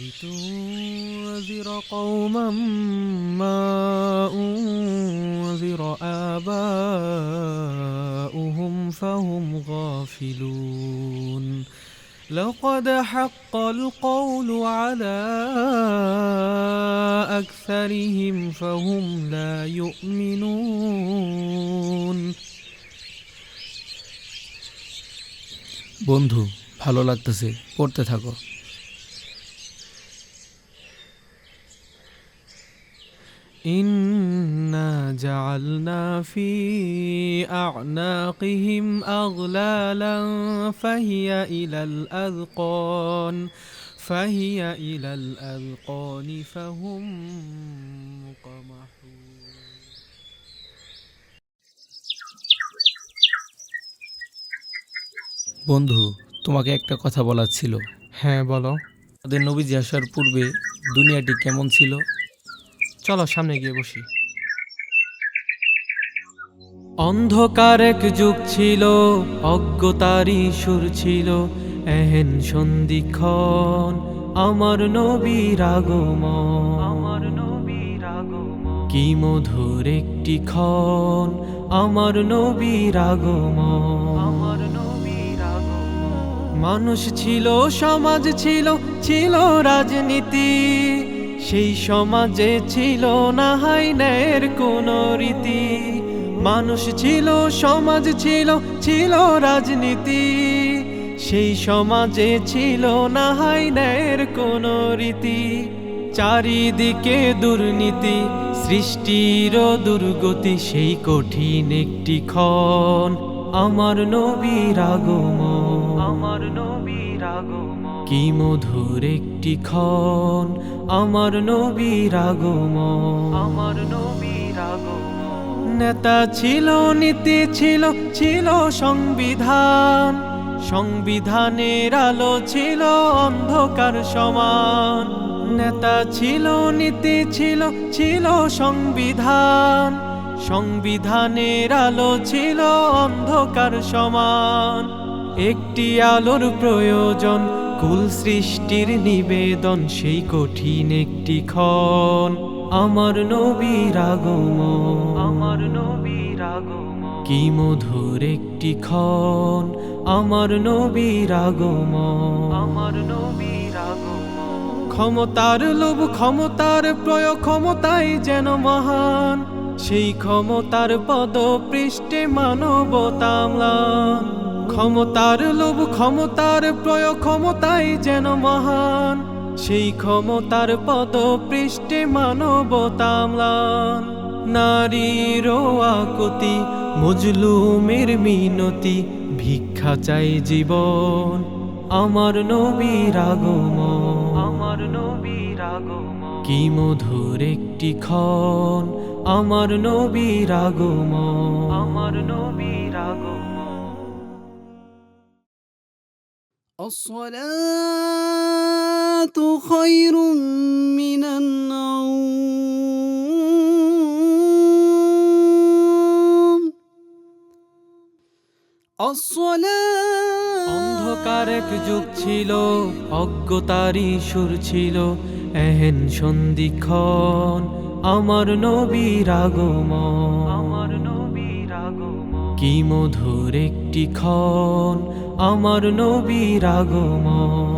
لتنذر قوما ما أنذر آباؤهم فهم غافلون لقد حق القول على أكثرهم فهم لا يؤمنون বন্ধু ভালো লাগতেছে পড়তে থাকো إنا جعلنا في أعناقهم أغلالا فهي إلى الأذقان فهي إلى الأذقان فهم مقمحون বন্ধু তোমাকে একটা কথা বলার ছিল হ্যাঁ বলো আমাদের নবীজি আসার পূর্বে দুনিয়াটি কেমন ছিল চলো সামনে গিয়ে বসি। অন্ধকার এক যুগ ছিল অজ্ঞতারই সুর ছিল। এহেন সন্ধিক্ষণ আমার নবীর আগমন। আমার নবীর আগমন। কি মধুর একটি ক্ষণ আমার নবীর আগমন। আমার নবীর আগমন। মানুষ ছিল সমাজ ছিল ছিল রাজনীতি। সেই সমাজে ছিল না ন্যায়ের কোন রীতি। মানুষ ছিল, সমাজ ছিল ছিল রাজনীতি। সেই সমাজে ছিল না ন্যায়ের কোন রীতি। চারিদিকে দুর্নীতি সৃষ্টির দুর্গতি, সেই কঠিন একটি ক্ষণ। আমার নবীর আগমন। আমার নবীর আগমন। কি মধুর একটি ক্ষণ আমার নবীর আগমন। আমার নবীর আগমন। নেতা ছিল নীতি ছিল ছিল সংবিধান। সংবিধানের আলো ছিল অন্ধকার সমান। নেতা ছিল নীতি ছিল ছিল সংবিধান। সংবিধানের আলো ছিল অন্ধকার সমান। একটি আলোর প্রয়োজন কুল সৃষ্টির নিবেদন সেই কঠিন একটি ক্ষণ। আমার নবীর আগমন। আমার নবীর আগমন। কি মধুর একটি ক্ষণ। আমার নবীর আগমন। আমার নবীর আগমন। ক্ষমতার লোভ ক্ষমতার প্রয়োগ ক্ষমতাই যেন মহান। সেই ক্ষমতার পদ পৃষ্ঠে মানবতাম্লান ক্ষমতার লোভ ক্ষমতার প্রয়োগ ক্ষমতাই যেন মহান। সেই ক্ষমতার পদ পৃষ্ঠে মানবতাম্লান নারীর আকুতি মজলুমের মিনতি ভিক্ষা চাই জীবন। আমার নবীর আগমন। আমার নবীর আগমন। কি মধুর একটি ক্ষণ। আমার নবীর আগমন। আমার নবীর আগমন। الصلاة خير من النوم الصلاة অন্ধকার এক যুগ ছিল অজ্ঞতারই সুর ছিল এহেন সন্ধিক্ষণ আমার নবীর আগমন আমার নবীর আগমন কি মধুর একটি ক্ষণ আমার নবীর আগমন।